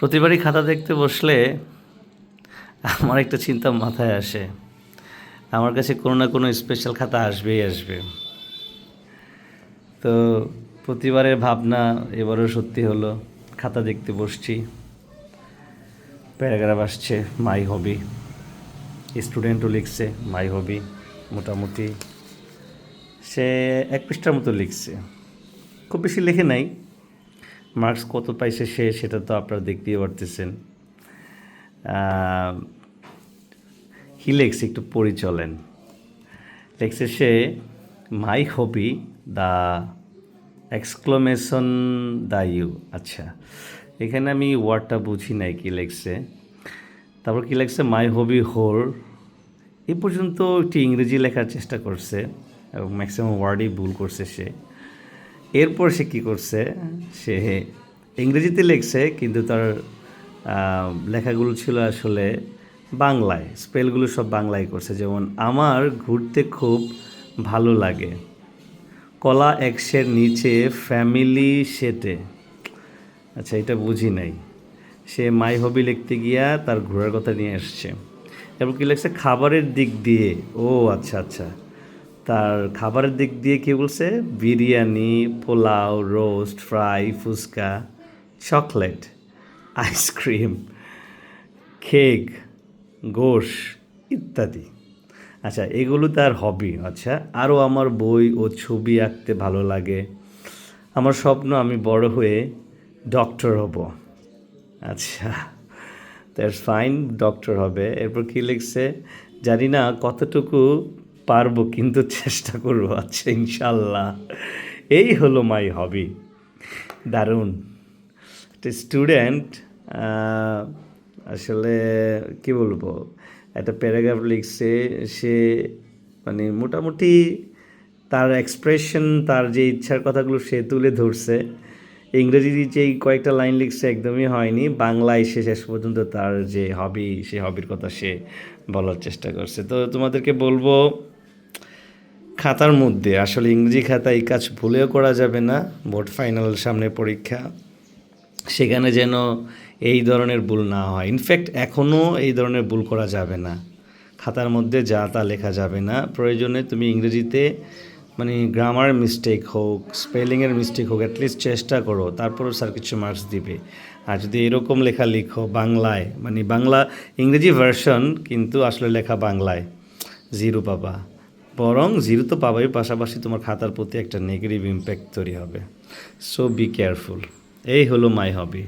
প্রতিবারই খাতা দেখতে বসলে আমার একটা চিন্তা মাথায় আসে। আমার কাছে কোনো না কোনো স্পেশাল খাতা আসবেই আসবে। তো প্রতিবারের ভাবনা এবারও সত্যি হলো, খাতা দেখতে বসছি। প্যারাগ্রাফ আসছে, মাই হবি। স্টুডেন্টও লিখছে, মাই হবি, মোটামুটি। সে এক পৃষ্ঠার মতো লিখছে। খুব বেশি লেখে নাই মার্কস কত পাইছে সে, সেটা তো আপনারা দেখতেই পারতেছেন। হি লেখছে একটু পড়ি চলেন। লেখছে সে, my hobby the exclamation the you. আচ্ছা এখানে আমি ওয়ার্ডটা বুঝি নাই কি লেখছে। তারপর কি লেখছে, মাই হবি হোর। এ পর্যন্ত একটি ইংরেজি লেখার চেষ্টা করছে এবং ম্যাক্সিমাম ওয়ার্ডই ভুল করছে সে। এরপর সে কী করছে? সে ইংরেজিতে লিখছে, কিন্তু তার লেখাগুলো ছিল আসলে বাংলায়। স্পেলগুলো সব বাংলায় করছে। যেমন, আমার ঘুরতে খুব ভালো লাগে। কলা এক্সের নিচে ফ্যামিলি সেটে। আচ্ছা এটা বুঝি নাই। সে মাই হবি লিখতে গিয়া তার ঘোরার কথা নিয়ে এসছে এবং কী লিখছে? খাবারের দিক দিয়ে। ও আচ্ছা আচ্ছা। তার খাবারের দিক দিয়ে কি বলছে? Biryani, pulao, roast, fry, fuchka, chocolate, ice cream, cake, গোশ ইত্যাদি। আচ্ছা এগুলো তার হবি। আচ্ছা আরও আমার বই ও ছবি আঁকতে ভালো লাগে। আমার স্বপ্ন, আমি বড় হয়ে ডক্টর হব। আচ্ছা দ্যাটস ফাইন, ডক্টর হবে। এরপর কী লিখছে? জানি না কতটুকু পারব, কিন্তু চেষ্টা করব। আচ্ছা ইনশাল্লাহ। এই হলো মাই হবি দারুণ। একটা স্টুডেন্ট আসলে কি বলব? একটা প্যারাগ্রাফ লিখছে, সে মানে মোটামুটি তার এক্সপ্রেশন তার যে ইচ্ছার কথাগুলো সে তুলে ধরছে। ইংরেজি যেই কয়েকটা লাইন লিখছে একদমই হয়নি। বাংলায় সে শেষ পর্যন্ত তার যে হবি সে হবির কথা সে বলার চেষ্টা করছে। তো তোমাদেরকে বলব খাতার মধ্যে, আসলে ইংরেজি খাতা এই কাজ ভুলেও করা যাবে না, বোর্ড ফাইনাল সামনে পরীক্ষা। সেখানে যেন এই ধরনের ভুল না হয়। ইনফ্যাক্ট এখনও এই ধরনের ভুল করা যাবে না। খাতার মধ্যে যা তা লেখা যাবে না। প্রয়োজনে তুমি ইংরেজিতে মানে গ্রামার মিস্টেক হোক স্পেলিংয়ের মিস্টেক হোক অ্যাটলিস্ট চেষ্টা করো। তারপরও স্যার কিছু মার্কস দিবে। আর যদি এরকম লেখা লিখো বাংলায় মানে বাংলা ইংরেজি ভার্সন কিন্তু আসলে লেখা বাংলায় জিরো পাবা। বরং জিরো তো পাবাই, পাশাপাশি তোমার খাতার প্রতি একটা নেগেটিভ ইম্প্যাক্ট তৈরি হবে। সো বি কেয়ারফুল এই হলো মাই হবি